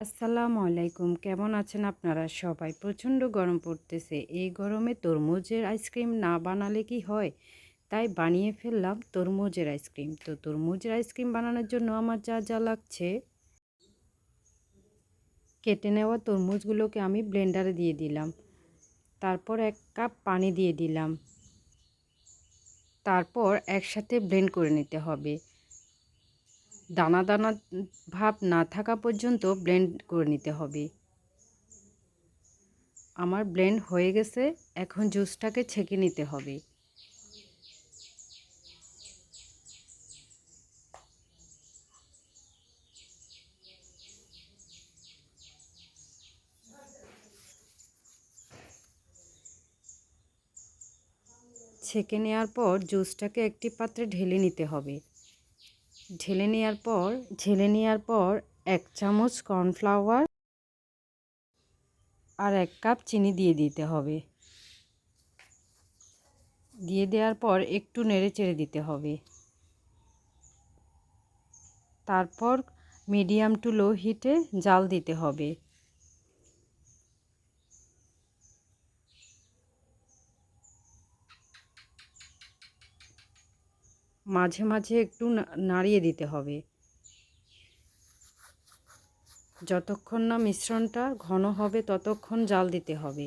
আসসালামু আলাইকুম। কেমন আছেন আপনারা সবাই? প্রচণ্ড গরম পড়তেছে। এই গরমে তরমুজের আইসক্রিম না বানালে কি হয়? তাই বানিয়ে ফেললাম তরমুজের আইসক্রিম। তো তরমুজের আইসক্রিম বানানোর জন্য আমার যা যা লাগছে, কেটে নেওয়া তরমুজগুলোকে আমি ব্লেন্ডারে দিয়ে দিলাম। তারপর এক কাপ পানি দিয়ে দিলাম। তারপর একসাথে ব্লেন্ড করে নিতে হবে। দানা দানা ভাব না থাকা পর্যন্ত ব্লেন্ড করে নিতে হবে। আমার ব্লেন্ড হয়ে গেছে, এখন জুসটাকে ছেঁকে নিতে হবে। ছেঁকে নেওয়ার পর জুসটাকে একটি পাত্রে ঢেলে নিতে হবে। ঢেলে নেওয়ার পর, ঢেলে নেওয়ার পর এক চামচ কর্নফ্লাওয়ার আর এক কাপ চিনি দিয়ে দিতে হবে। দিয়ে দেওয়ার পর একটু নেড়ে চেড়ে দিতে হবে। তারপর মিডিয়াম টু লো হিটে জাল দিতে হবে। মাঝে মাঝে একটু নাড়িয়ে দিতে হবে। যতক্ষণ না মিশ্রণটা ঘন হবে, ততক্ষণ জাল দিতে হবে।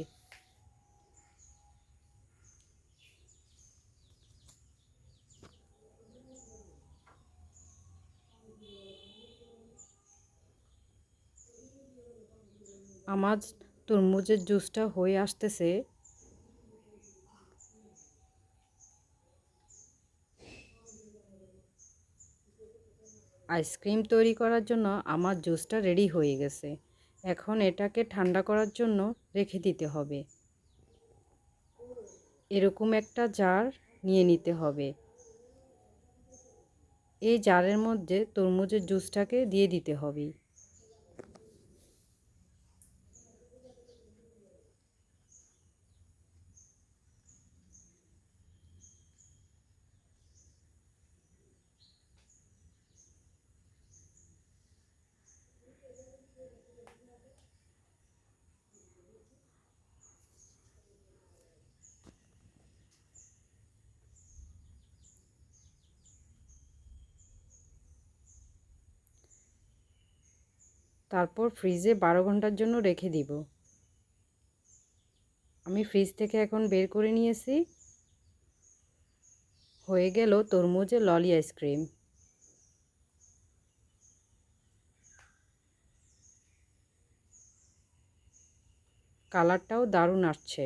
আমার তরমুজের জুসটা হয়ে আসতেছে। আইসক্রিম তৈরি করার জন্য আমার জুসটা রেডি হয়ে গেছে। এখন এটাকে ঠান্ডা করার জন্য রেখে দিতে হবে। এরকম একটা জার নিয়ে নিতে হবে। এই জারের মধ্যে তরমুজের জুসটাকে দিয়ে দিতে হবে। তারপর ফ্রিজে বারো ঘণ্টার জন্য রেখে দিব। আমি ফ্রিজ থেকে এখন বের করে নিয়েছি। হয়ে গেল তরমুজের ললি আইসক্রিম কালারটাও দারুণ আসছে।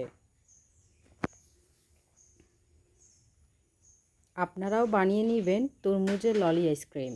আপনারাও বানিয়ে নেবেন তরমুজের ললি আইসক্রিম